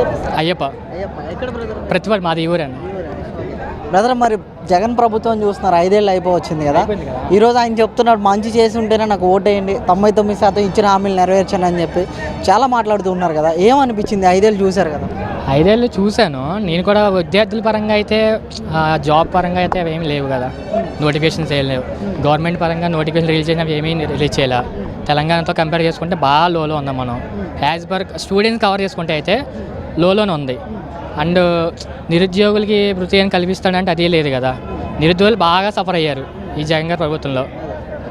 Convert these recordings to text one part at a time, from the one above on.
పేరు? అయ్యప్ప. అయ్యప్ప. ఎక్కడ బ్రదర్ మాది ఊరండి బ్రదర్ మరి జగన్ ప్రభుత్వం చూస్తున్నారు. ఐదేళ్ళు అయిపోవచ్చింది కదా. ఈరోజు ఆయన చెప్తున్నాడు మంచి చేసి ఉంటేనే నాకు ఓటేయండి తొంభై తొమ్మిది శాతం ఇచ్చిన హామీలు నెరవేర్చాను అని చెప్పి చాలా మాట్లాడుతూ ఉన్నారు కదా. ఏమనిపించింది? ఐదేళ్ళు చూశారు కదా. ఐదేళ్ళు చూశాను. నేను కూడా విద్యార్థుల పరంగా అయితే జాబ్ పరంగా అయితే అవి ఏమీ లేవు కదా. నోటిఫికేషన్స్ ఏం లేవు. గవర్నమెంట్ పరంగా నోటిఫికేషన్ రిలీజ్ చేసినవి ఏమీ రిలీజ్ చేయాల. తెలంగాణతో కంపేర్ చేసుకుంటే బాగా లోలో ఉన్నాం మనం. యాజ్ పర్ స్టూడెంట్స్ కవర్ చేసుకుంటే అయితే లోలోనే ఉంది. అండ్ నిరుద్యోగులకి వృత్తి ఏం కల్పిస్తాడంటే అది లేదు కదా. నిరుద్యోగులు బాగా సఫర్ అయ్యారు ఈ జగన్ గారి ప్రభుత్వంలో.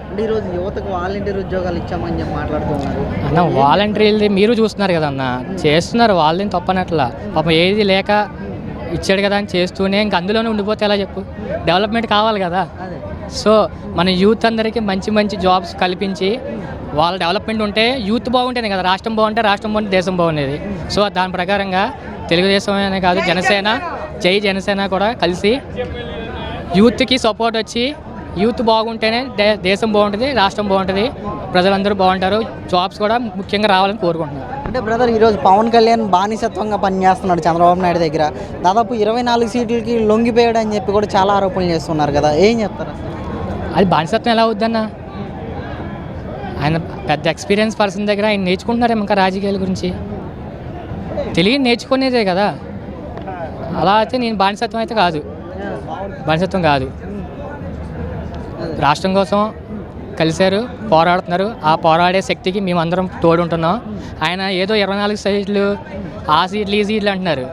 అంటే ఈరోజు యువతకు వాలంటీర్ ఉద్యోగాలు ఇచ్చామని చెప్పి మాట్లాడుతున్నారు. అన్న వాలంటీర్ది మీరు చూస్తున్నారు కదా అన్న. చేస్తున్నారు వాళ్ళని తప్పనట్లా. పాపం ఏది లేక ఇచ్చాడు కదా అని చేస్తూనే ఇంక అందులోనే ఉండిపోతే ఎలా చెప్పు? డెవలప్మెంట్ కావాలి కదా. అదే. సో మన యూత్ అందరికీ మంచి మంచి జాబ్స్ కల్పించి వాళ్ళ డెవలప్మెంట్ ఉంటే యూత్ బాగుంటేనే కదా రాష్ట్రం బాగుంటే రాష్ట్రం బాగుంటే దేశం బాగుండేది. సో దాని ప్రకారంగా తెలుగుదేశం అనే కాదు జనసేన జై జనసేన కూడా కలిసి యూత్కి సపోర్ట్ వచ్చి యూత్ బాగుంటేనే దే- దేశం బాగుంటుంది రాష్ట్రం బాగుంటుంది ప్రజలందరూ బాగుంటారు జాబ్స్ కూడా ముఖ్యంగా రావాలని కోరుకుంటున్నాను అంటే బ్రదర్ ఈరోజు పవన్ కళ్యాణ్ బానిసత్వంగా పనిచేస్తున్నాడు చంద్రబాబు నాయుడు దగ్గర. దాదాపు ఇరవై నాలుగు సీట్లకి లొంగిపోయాడు అని చెప్పి కూడా చాలా ఆరోపణలు చేస్తున్నారు కదా. ఏం చెప్తారు అది బానిసత్వం ఎలా అవుద్దన్న ఆయన పెద్ద ఎక్స్పీరియన్స్ పర్సన్ దగ్గర ఆయన నేర్చుకుంటున్నారేమో ఇంకా రాజకీయాల గురించి. తెలియని నేర్చుకునేదే కదా. అలా అయితే నేను బానిసత్వం అయితే కాదు. బానిసత్వం కాదు. రాష్ట్రం కోసం కలిశారు పోరాడుతున్నారు. ఆ పోరాడే శక్తికి మేమందరం తోడుంటున్నాం. ఆయన ఏదో ఇరవై నాలుగు సీట్లు ఆ సీట్లు ఈ సీట్లు అంటున్నారు.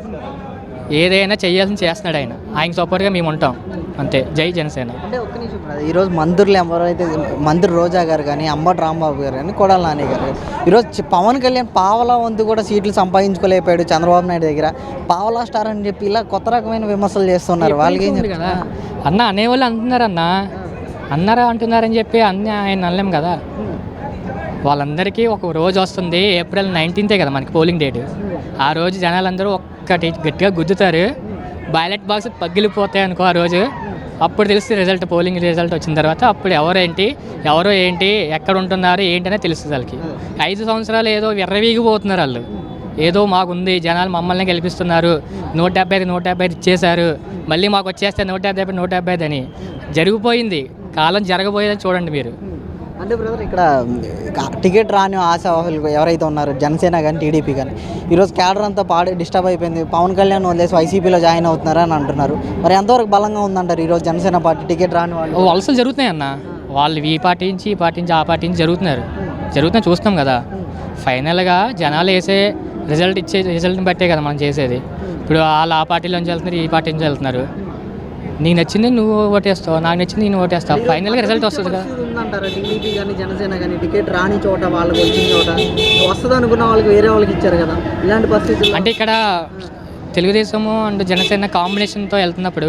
ఏదైనా చేయాల్సింది చేస్తున్నాడు ఆయన. ఆయన సపోర్ట్గా మేము ఉంటాం. అంతే. జై జనసేన. అంటే ఒక్క నిమిషం brother. ఈరోజు మంత్రులు ఎవరైతే మంత్రి రోజా గారు కానీ అంబటి రాంబాబు గారు కానీ కొడాల నాని గారు కానీ ఈరోజు చి- పవన్ కళ్యాణ్ పావలా వంతు కూడా సీట్లు సంపాదించుకోలేకపోయాడు చంద్రబాబు నాయుడు దగ్గర. పావలా స్టార్ అని చెప్పి ఇలా కొత్త రకమైన విమర్శలు చేస్తున్నారు. వాళ్ళకి ఏం ఉంది చెప్తారు? కదా. అన్న అనేవాళ్ళు అంటున్నారు అన్న అన్నారా అంటున్నారని చెప్పి అన్ని ఆయన అనలేం కదా. వాళ్ళందరికీ ఒక రోజు వస్తుంది. ఏప్రిల్ నైన్టీన్తే కదా మనకి పోలింగ్ డేట్. ఆ రోజు జనాలందరూ ఒక్కటి గట్టిగా గుద్దుతారు. బ్యాలెట్ బాక్స్ పగిలిపోతాయి అనుకో ఆ రోజు. అప్పుడు తెలుస్తుంది రిజల్ట్ పోలింగ్ రిజల్ట్ వచ్చిన తర్వాత అప్పుడు ఎవరేంటి ఎవరు ఏంటి ఎక్కడ ఉంటున్నారు ఏంటి తెలుస్తుంది వాళ్ళకి. ఐదు సంవత్సరాలు ఏదో విర్రవీగిపోతున్నారు వాళ్ళు. ఏదో మాకుంది జనాలు మమ్మల్ని గెలిపిస్తున్నారు. నూట డెబ్బై ఐదు నూట డెబ్బై ఐదు ఇచ్చేశారు. మళ్ళీ మాకు వచ్చేస్తే నూట డెబ్బై నూట డెబ్బై ఐదు అని. జరిగిపోయింది. కాలం జరగబోయేదని చూడండి మీరు. అంటే బ్రదర్ ఇక్కడ టికెట్ రాని ఆశావాహులు ఎవరైతే ఉన్నారో జనసేన కానీ టీడీపీ కానీ ఈరోజు క్యాడర్ అంతా పాడి డిస్టర్బ్ అయిపోయింది. పవన్ కళ్యాణ్ వదిలేసి వైసీపీలో జాయిన్ అవుతున్నారా అని అంటున్నారు. మరి ఎంతవరకు బలంగా ఉందంటారు ఈరోజు జనసేన పార్టీ టికెట్ రాని వాళ్ళు? వలసలు జరుగుతున్నాయి అన్న. వాళ్ళు ఈ పార్టీ నుంచి ఈ పార్టీ నుంచి ఆ పార్టీ నుంచి జరుగుతున్నారు. జరుగుతున్నాయి చూస్తున్నాం కదా. ఫైనల్గా జనాలు వేసే రిజల్ట్ ఇచ్చే రిజల్ట్ని బట్టే కదా మనం చేసేది. ఇప్పుడు వాళ్ళు ఆ పార్టీలోంచి వెళ్తున్నారు ఈ పార్టీ నుంచి వెళ్తున్నారు. నీకు నచ్చింది నువ్వు ఓటేస్తావు నాకు నచ్చింది నేను ఓటేస్తావు. ఫైనల్గా రిజల్ట్ వస్తుంది కదా. ఉందంటారా టీడీపీ కానీ జనసేన కానీ టికెట్ రాని చోట వాళ్ళకి వచ్చిన చోట వస్తుంది అనుకున్న వాళ్ళకి వేరే వాళ్ళకి ఇచ్చారు కదా. ఇలాంటి పరిస్థితులు అంటే ఇక్కడ తెలుగుదేశము అండ్ జనసేన కాంబినేషన్తో వెళ్తున్నప్పుడు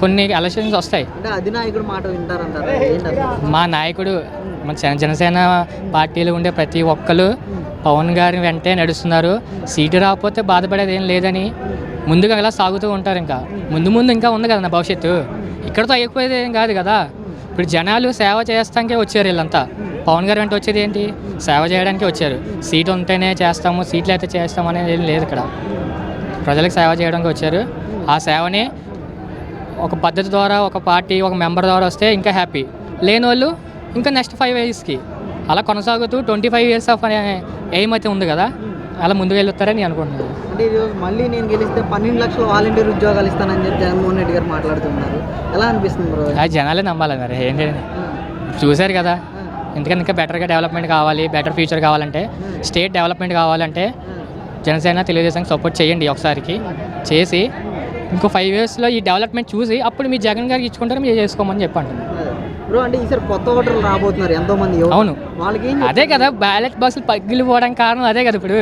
కొన్ని ఎలక్షన్స్ వస్తాయి. అంటే అధినాయకుడు మాట వింటారంటారా? మా నాయకుడు మన జన- జనసేన పార్టీలో ఉండే ప్రతి ఒక్కరు పవన్ గారి వెంటే నడుస్తున్నారు. సీటు రాకపోతే బాధపడేది ఏం లేదని ముందుగా ఇలా సాగుతూ ఉంటారు ఇంకా. ముందు ముందు ఇంకా ఉంది కదా నా భవిష్యత్తు. ఇక్కడతో అయిపోయేది ఏం కాదు కదా. ఇప్పుడు జనాలు సేవ చేస్తానికే వచ్చారు వీళ్ళంతా. పవన్ గారు వెంట వచ్చేది ఏంటి? సేవ చేయడానికి వచ్చారు. సీట్ ఉంటేనే చేస్తాము సీట్లు అయితే చేస్తాము అనేది ఏం లేదు ఇక్కడ. ప్రజలకు సేవ చేయడానికి వచ్చారు. ఆ సేవని ఒక పద్ధతి ద్వారా ఒక పార్టీ ఒక మెంబర్ ద్వారా వస్తే ఇంకా హ్యాపీ. లేని వాళ్ళు ఇంకా నెక్స్ట్ ఫైవ్ ఇయర్స్కి. అలా కొనసాగుతూ ట్వంటీ ఫైవ్ ఇయర్స్ ఆఫ్ అనే ఎయిమ్ అయితే ఉంది కదా. అలా ముందుకు వెళ్తారని నేను అనుకుంటున్నాను. అంటే ఈరోజు మళ్ళీ నేను గెలిస్తే పన్నెండు లక్షల వాలంటీర్ ఉద్యోగాలు ఇస్తానని చెప్పి జగన్మోహన్ రెడ్డి గారు మాట్లాడుతున్నారు. ఎలా అనిపిస్తుంది బ్రో అది జనాలే నమ్మాలి మరి ఏంటి చూశారు కదా ఎందుకంటే ఇంకా బెటర్గా డెవలప్మెంట్ కావాలి బెటర్ ఫ్యూచర్ కావాలంటే స్టేట్ డెవలప్మెంట్ కావాలంటే జనసేన తెలుగుదేశం సపోర్ట్ చేయండి ఒకసారికి. చేసి ఇంకో ఫైవ్ ఇయర్స్లో ఈ డెవలప్మెంట్ చూసి అప్పుడు మీ జగన్ గారికి ఇచ్చుకుంటారు మీరు చేసుకోమని చెప్పండి బ్రో అంటే ఈసారి కొత్త ఓటర్లు రాబోతున్నారు ఎంతో మంది. అవును. వాళ్ళకి అదే కదా బ్యాలెట్ బాక్సులు పగిలిపోవడానికి కారణం అదే కదా ఇప్పుడు?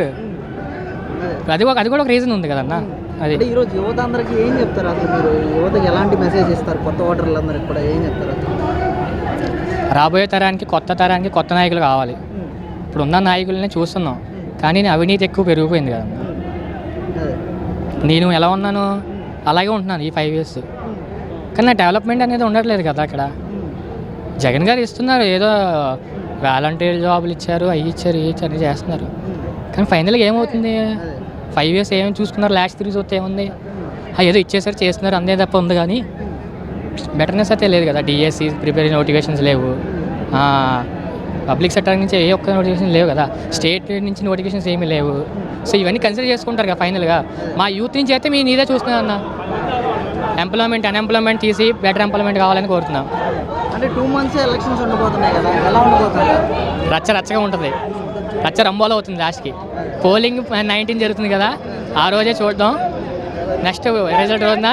అది. ఒక అది కూడా ఒక రీజన్ ఉంది కదన్న. అది. అంటే ఈరోజు యువత అందరికీ ఏం చెప్తారు? అసలు మీరు యువతకి ఎలాంటి మెసేజ్ ఇస్తారు? కొత్త ఓటర్లందరికీ కూడా ఏం చెప్తారు రాబోయే తరానికి కొత్త తరానికి కొత్త నాయకులు కావాలి. ఇప్పుడు ఉన్న నాయకులనే చూస్తున్నాం. కానీ అవినీతి ఎక్కువ పెరిగిపోయింది అదే. నేను ఎలా ఉన్నాను? అలాగే ఉంటున్నాను ఈ ఫైవ్ ఇయర్స్ కానీ నా డెవలప్మెంట్ అనేది ఉండట్లేదు కదా అక్కడ. జగన్ గారు ఇస్తున్నారు. ఏదో వాలంటీర్ జాబులు ఇచ్చారు అవి ఇచ్చారు ఇవి ఇచ్చారు చేస్తున్నారు. కానీ ఫైనల్గా ఏమవుతుంది? ఫైవ్ ఇయర్స్ ఏమేమి చూసుకున్నారు? లాస్ట్ త్రీ చూస్తే ఏముంది? ఏదో ఇచ్చేసారు చేస్తున్నారు అందే తప్ప ఉంది కానీ బెటర్నెస్ అయితే లేదు కదా. డిఎస్సి ప్రిపేర్ నోటిఫికేషన్స్ లేవు. పబ్లిక్ సెక్టర్ నుంచి ఏ ఒక్క నోటిఫికేషన్ లేవు కదా. స్టేట్ నుంచి నోటిఫికేషన్స్ ఏమీ లేవు. సో ఇవన్నీ కన్సిడర్ చేసుకుంటారు కదా ఫైనల్గా. మా యూత్ నుంచి అయితే మీ నీదే చూస్తున్నాను అన్న ఎంప్లాయ్మెంట్ అన్ఎంప్లాయ్మెంట్ తీసి బెటర్ ఎంప్లాయ్మెంట్ కావాలని కోరుతున్నాం. అంటే టూ మంత్స్ ఎలక్షన్స్ ఉండబోతున్నాయి కదా ఎలా ఉండబోతున్నాయి? రచ్చ రచ్చగా ఉంటుంది. రచ్చ రంబోలో అవుతుంది లాస్ట్కి పోలింగ్ నైన్టీన్ జరుగుతుంది కదా ఆ రోజే చూద్దాం. నెక్స్ట్ రిజల్ట్ రోజున